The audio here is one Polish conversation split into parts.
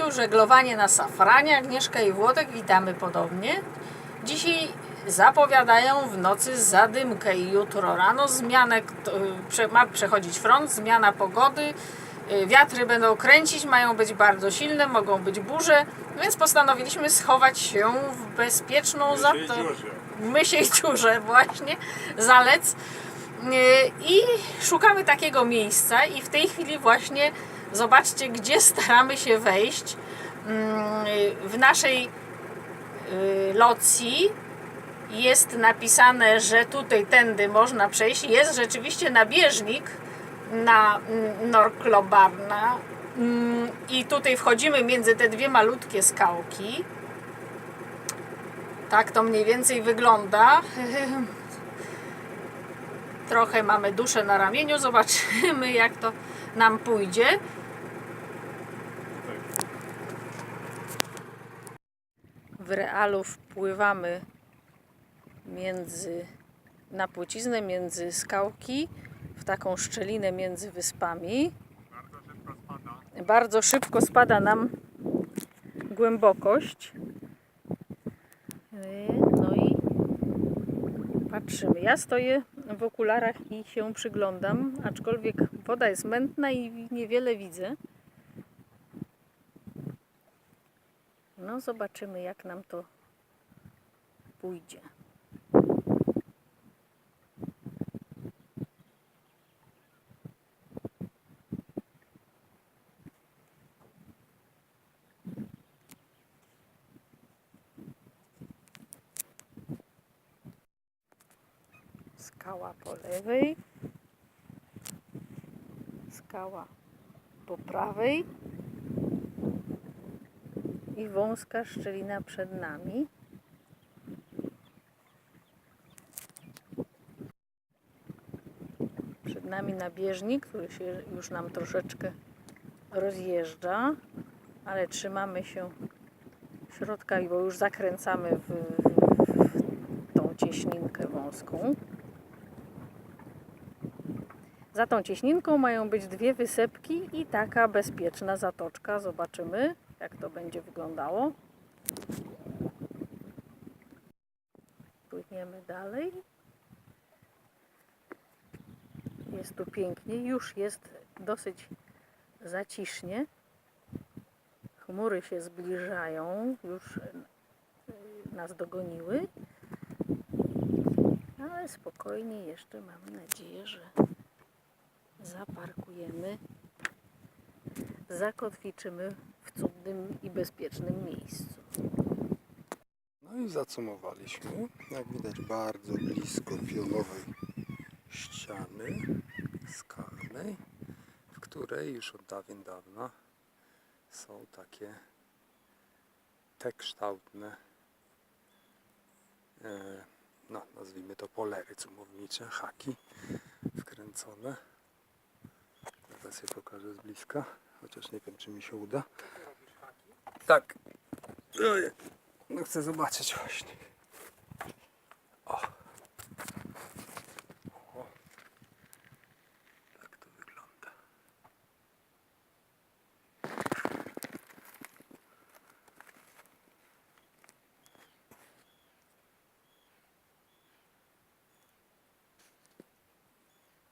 projektu Żeglowanie na Safranie. Agnieszka i Włodek, witamy podobnie. Dzisiaj zapowiadają w nocy zadymkę i jutro rano zmianę, ma przechodzić front, zmiana pogody. y, Wiatry będą kręcić, mają być bardzo silne, mogą być burze, więc postanowiliśmy schować się w bezpieczną za to mysiej dziurze właśnie, zalec. Yy, I szukamy takiego miejsca i w tej chwili właśnie zobaczcie, gdzie staramy się wejść. Yy, W naszej yy, locji jest napisane, że tutaj tędy można przejść. Jest rzeczywiście nabieżnik na mm, Norklobarna Mm, i tutaj wchodzimy między te dwie malutkie skałki. Tak to mniej więcej wygląda. Trochę mamy duszę na ramieniu, zobaczymy jak to nam pójdzie. W realu wpływamy między, na płciznę, między skałki, w taką szczelinę między wyspami. Bardzo szybko spada nam głębokość. No i patrzymy. Ja stoję w okularach i się przyglądam, aczkolwiek woda jest mętna i niewiele widzę. No, zobaczymy, jak nam to pójdzie. Skała po lewej, skała po prawej i wąska szczelina przed nami. Przed nami nabieżnik, który się już nam troszeczkę rozjeżdża, ale trzymamy się środka, bo już zakręcamy w, w, tą cieśninkę wąską. Za tą cieśninką mają być dwie wysepki i taka bezpieczna zatoczka. Zobaczymy, jak to będzie wyglądało. Płyniemy dalej. Jest tu pięknie. Już jest dosyć zacisznie. Chmury się zbliżają. Już nas dogoniły. Ale spokojnie jeszcze mam nadzieję, że zaparkujemy, zakotwiczymy i bezpiecznym miejscu. No i zacumowaliśmy. Jak widać bardzo blisko pionowej ściany skalnej, w której już od dawien dawna są takie te kształtne e, no nazwijmy to polery cumownicze, haki wkręcone. Teraz je pokażę z bliska, chociaż nie wiem czy mi się uda. Tak. Ojej. No chcę zobaczyć właśnie. O. o. Tak to wygląda.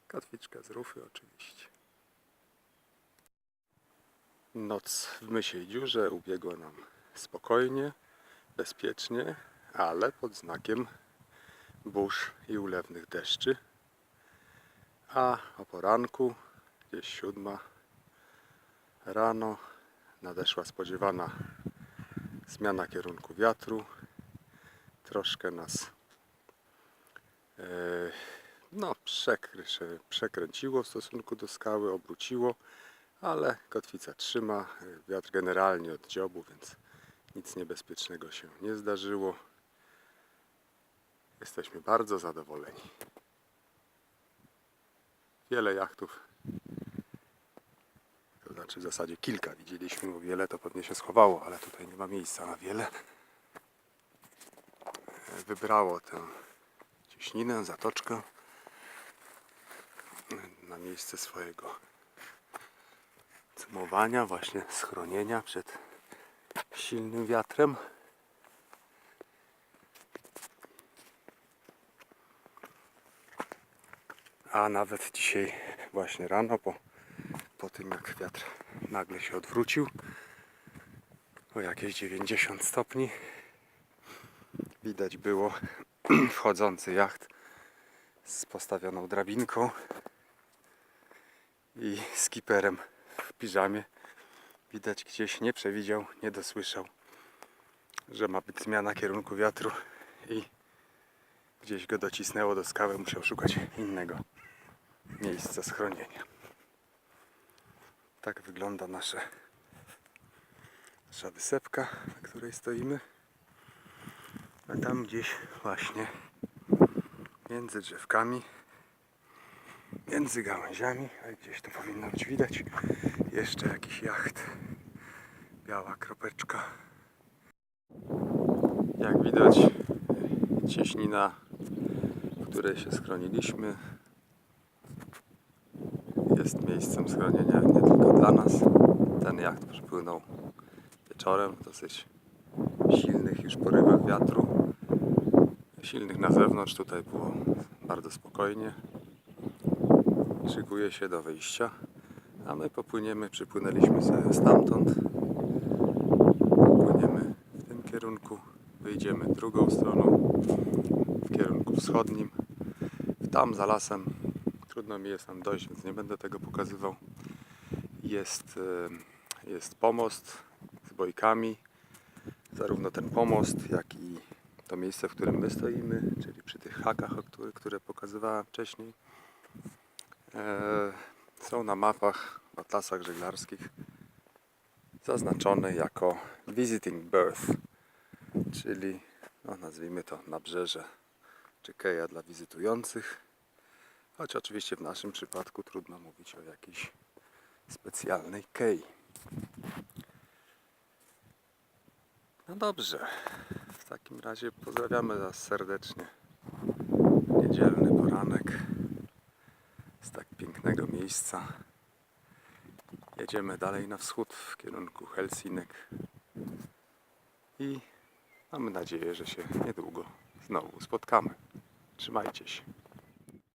Kotwiczka z rufy oczywiście. Noc w mysiej dziurze ubiegła nam spokojnie, bezpiecznie, ale pod znakiem burz i ulewnych deszczy. A o poranku, gdzieś siódma rano, nadeszła spodziewana zmiana kierunku wiatru. Troszkę nas e, no, przekręciło w stosunku do skały, obróciło, ale kotwica trzyma. Wiatr generalnie od dziobu, więc nic niebezpiecznego się nie zdarzyło. Jesteśmy bardzo zadowoleni. Wiele jachtów, to znaczy w zasadzie kilka widzieliśmy, bo wiele to pewnie się schowało, ale tutaj nie ma miejsca na wiele. Wybrało tę cieśninę, zatoczkę na miejsce swojego cumowania, właśnie schronienia przed silnym wiatrem. A nawet dzisiaj właśnie rano po, po tym jak wiatr nagle się odwrócił o jakieś 90 stopni widać było wchodzący jacht z postawioną drabinką i skiperem piżamie. Widać gdzieś nie przewidział, nie dosłyszał, że ma być zmiana kierunku wiatru i gdzieś go docisnęło do skały, musiał szukać innego miejsca schronienia. Tak wygląda nasze, nasza wysepka, na której stoimy. A tam gdzieś właśnie między drzewkami, między gałęziami, a gdzieś to powinno być widać, jeszcze jakiś jacht. Biała kropeczka. Jak widać, cieśnina, w której się schroniliśmy, jest miejscem schronienia nie tylko dla nas. Ten jacht przypłynął wieczorem w dosyć silnych już porywach wiatru. Silnych na zewnątrz, tutaj było bardzo spokojnie. Szykuje się do wyjścia, a my popłyniemy, przypłynęliśmy sobie stamtąd. Popłyniemy w tym kierunku, wyjdziemy drugą stroną, w kierunku wschodnim. Tam za lasem, trudno mi jest tam dojść, więc nie będę tego pokazywał. Jest, e, jest pomost z bojkami zarówno ten pomost, jak i to miejsce, w którym my stoimy, czyli przy tych hakach, które pokazywałem wcześniej, są na mapach, w atlasach żeglarskich zaznaczone jako visiting berth, czyli no, nazwijmy to nabrzeże czy keja dla wizytujących, choć oczywiście w naszym przypadku trudno mówić o jakiejś specjalnej kei. No dobrze. W takim razie pozdrawiamy Was serdecznie. Niedzielny poranek z tak pięknego miejsca. Jedziemy dalej na wschód w kierunku Helsinek i mamy nadzieję, że się niedługo znowu spotkamy. Trzymajcie się.